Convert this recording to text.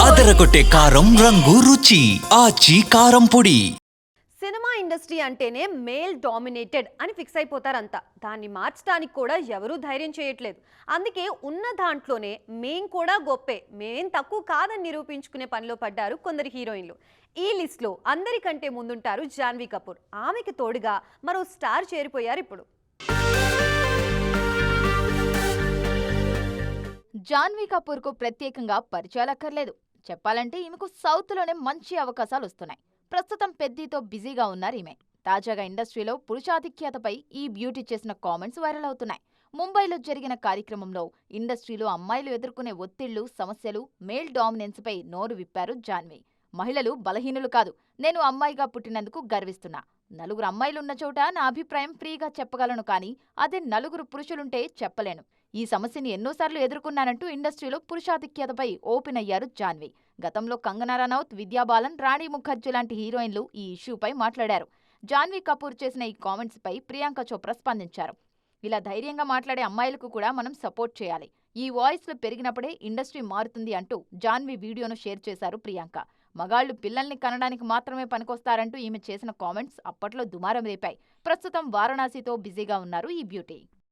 అదరగొట్టే కారం రంగు రుచి ఆచి కారం పొడి. సినిమా ఇండస్ట్రీ అంటేనే మేల్ డామినేటెడ్ అని ఫిక్స్ అయిపోతారంతా. దాన్ని మార్చడానికి కూడా ఎవరూ ధైర్యం చేయట్లేదు. అందుకే ఉన్న దాంట్లోనే మేం కూడా గొప్పే. మేం తక్కువ కాదని నిరూపించుకునే పనిలో పడ్డారు కొందరు హీరోయిన్లు. ఈ లిస్ట్లో అందరికంటే ముందుంటారు జాన్వీ కపూర్. ఆమెకి తోడుగా మరో స్టార్ చేరిపోయారు ఇప్పుడు. జాన్వీ కపూర్కు ప్రత్యేకంగా పరిచయాలక్కర్లేదు. చెప్పాలంటే ఈమెకు సౌత్లోనే మంచి అవకాశాలు వస్తున్నాయి ప్రస్తుతం పెద్దీతో బిజీగా ఉన్నారు ఈమె. తాజాగా ఇండస్ట్రీలో పురుషాధిక్యతపై ఈ బ్యూటీ చేసిన కామెంట్స్ వైరల్ అవుతున్నాయి. ముంబైలో జరిగిన కార్యక్రమంలో ఇండస్ట్రీలో అమ్మాయిలు ఎదుర్కొనే ఒత్తిళ్ళు సమస్యలు మేల్ డామినెన్స్పై నోరు విప్పారు జాన్వీ. మహిళలు బలహీనులు కాదు. నేను అమ్మాయిగా పుట్టినందుకు గర్విస్తున్నా. నలుగురు అమ్మాయిలున్న చోట నా అభిప్రాయం ఫ్రీగా చెప్పగలను కానీ అదే నలుగురు పురుషులుంటే చెప్పలేను. ఈ సమస్యని ఎన్నోసార్లు ఎదుర్కొన్నానంటూ ఇండస్ట్రీలో పురుషాధిక్యతపై ఓపెన్ అయ్యారు జాన్వి. గతంలో కంగనా రనౌత్ విద్యాబాలన్ రాణి ముఖర్జీ లాంటి హీరోయిన్లు ఈ ఇష్యూపై మాట్లాడారు. జాన్వీ కపూర్ చేసిన ఈ కామెంట్స్పై ప్రియాంక చోప్రా స్పందించారు. ఇలా ధైర్యంగా మాట్లాడే అమ్మాయిలకు కూడా మనం సపోర్ట్ చేయాలి. ఈ వాయిస్లు పెరిగినప్పుడే ఇండస్ట్రీ మారుతుంది అంటూ జాన్వీ వీడియోను షేర్ చేశారు ప్రియాంక. మగాళ్ళు పిల్లల్ని కనడానికి మాత్రమే పనికొస్తారంటూ ఈమె చేసిన కామెంట్స్ అప్పట్లో దుమారం రేపాయి. ప్రస్తుతం వారణాసితో బిజీగా ఉన్నారు ఈ బ్యూటీ.